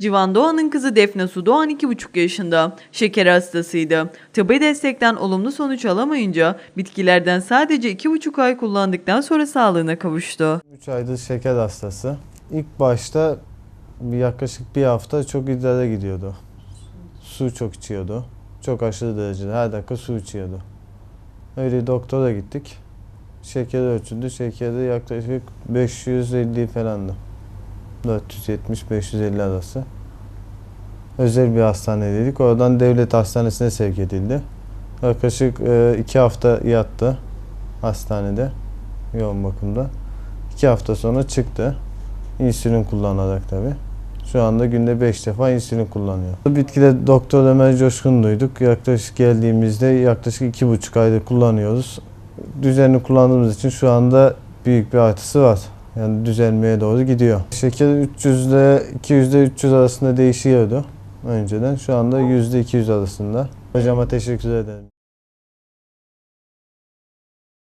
Civan Doğan'ın kızı Defne Su Doğan 2,5 yaşında. Şeker hastasıydı. Tıbbi destekten olumlu sonuç alamayınca bitkilerden sadece 2,5 ay kullandıktan sonra sağlığına kavuştu. 3 aydır şeker hastası. İlk başta yaklaşık bir hafta çok idrara gidiyordu. Su çok içiyordu. Çok aşırı derecede her dakika su içiyordu. Öyle doktora gittik. Şekeri ölçüldü. Şekeri yaklaşık 550 falandı. 470-550 arası. Özel bir hastanedeydik. Oradan devlet hastanesine sevk edildi. Yaklaşık 2 hafta yattı hastanede yoğun bakımda. İki hafta sonra çıktı. İnsülin kullanarak tabi. Şu anda günde 5 defa insülin kullanıyor. Bitkide Doktor Ömer Coşkun duyduk. Yaklaşık geldiğimizde yaklaşık iki buçuk ayda kullanıyoruz. Düzenli kullandığımız için şu anda büyük bir artısı var. Yani düzelmeye doğru gidiyor. Şeker 300 ile 200 ile 300 arasında değişiyordu önceden. Şu anda %200 arasında. Hocama teşekkür ederim.